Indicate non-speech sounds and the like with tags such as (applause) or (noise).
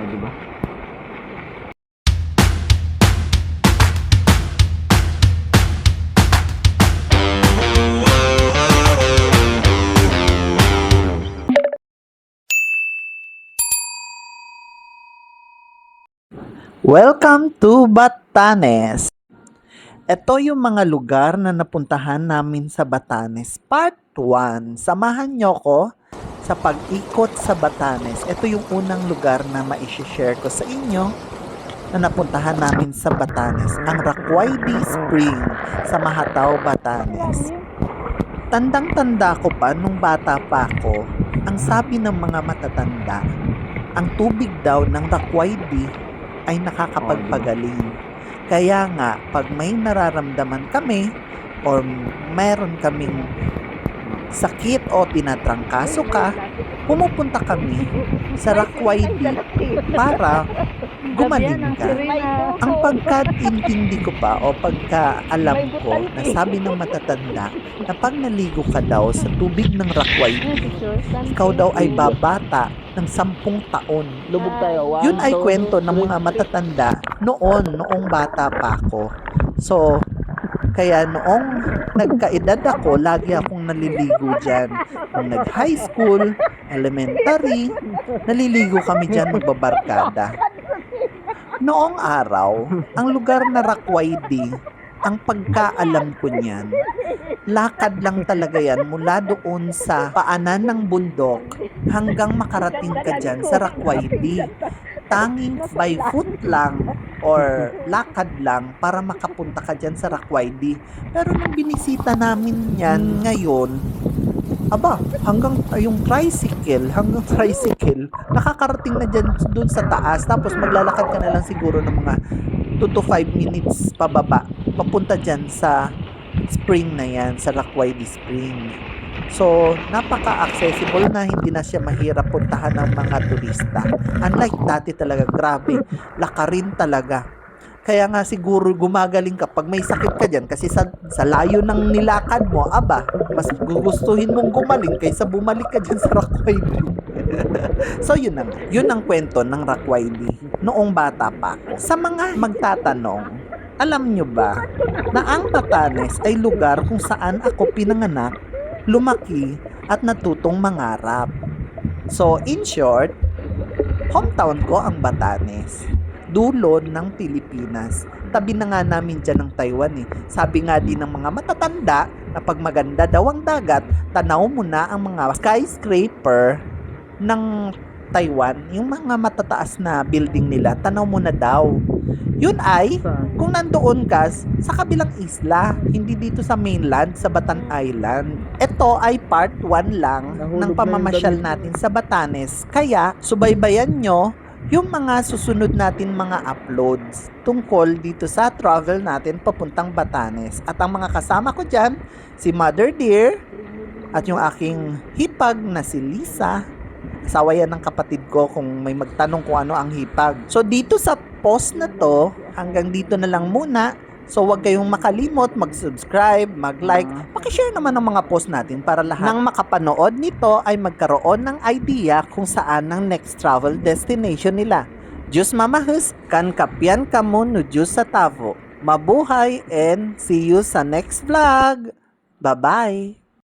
oh, di? Welcome to Batanes! Ito yung mga lugar na napuntahan namin sa Batanes Part 1. Samahan nyo ko sa pag-ikot sa Batanes. Ito yung unang lugar na ma-share ko sa inyo na napuntahan namin sa Batanes. Ang Raquaydi Spring sa Mahataw, Batanes. Tandang-tanda ko pa nung bata pa ako, ang sabi ng mga matatanda, ang tubig daw ng Raquaydi ay nakakapagpagaling. Kaya nga, pag may nararamdaman kami or meron kaming sakit o tinatrangkaso ka, pumupunta kami sa Raquaydi para gumaling ka. Ang pagkaintindi ko pa o pagkaalam ko na sabi ng matatanda na pag naligo ka daw sa tubig ng Raquaydi, ikaw daw ay babata ng sampung taon. Lubog tayo. Yun ay kwento ng mga matatanda noon, noong bata pa ako. So, kaya noong nagkaedad ako, lagi akong naliligo dyan. Nung nag-high school, elementary, naliligo kami dyan magbabarkada. Noong araw, ang lugar na Raquaydi, ang pagkaalam ko niyan, lakad lang talaga yan mula doon sa paanan ng bundok hanggang makarating ka dyan sa Raquaydi. Tanging by foot lang or (laughs) lakad lang para makapunta ka dyan sa Raquaydi. Pero nung binisita namin yan ngayon, aba, hanggang yung tricycle, hanggang (laughs) tricycle, nakakarating na dyan doon sa taas. Tapos maglalakad ka na lang siguro ng mga 2 to 5 minutes pababa. Papunta dyan sa spring na yan, sa Raquaydi Spring. So, napaka-accessible na hindi na siya mahirap puntahan ng mga turista. Unlike dati talaga, grabe, lakarin talaga. Kaya nga siguro gumagaling ka pag may sakit ka dyan kasi sa, sa layo ng nilakad mo, aba, mas gugustuhin mong gumaling kaysa bumalik ka dyan sa Raquaydi. (laughs) so yun na. Yun ang kwento ng Raquaydi noong bata pa. Sa mga magtatanong, alam nyo ba na ang Batanes ay lugar kung saan ako pinanganak, lumaki, at natutong mangarap. So, in short, hometown ko ang Batanes. Dulo ng Pilipinas. Tabi na nga namin dyan ng Taiwan eh. Sabi nga din ng mga matatanda na pag maganda daw ang dagat, tanaw mo na ang mga skyscraper ng Taiwan, yung mga matataas na building nila, tanaw mo na daw. Yun ay, kung nandoon ka sa kabilang isla, hindi dito sa mainland, sa Batan Island. Ito ay part 1 lang Nahulog ng na pamamasyal damit. natin sa Batanes. Kaya, subaybayan nyo yung mga susunod natin mga uploads tungkol dito sa travel natin papuntang Batanes. At ang mga kasama ko dyan, si Mother Dear, at yung aking hipag na si Lisa. Asawa yan ng kapatid ko kung may magtanong kung ano ang hipag. So dito sa post na to, hanggang dito na lang muna. So huwag kayong makalimot mag-subscribe, mag-like, pakishare naman ng mga post natin para lahat ng makapanood nito ay magkaroon ng idea kung saan ang next travel destination nila. Diyos mamahus, kan kapyan kamo no Diyos sa tavo. Mabuhay and see you sa next vlog. Bye-bye!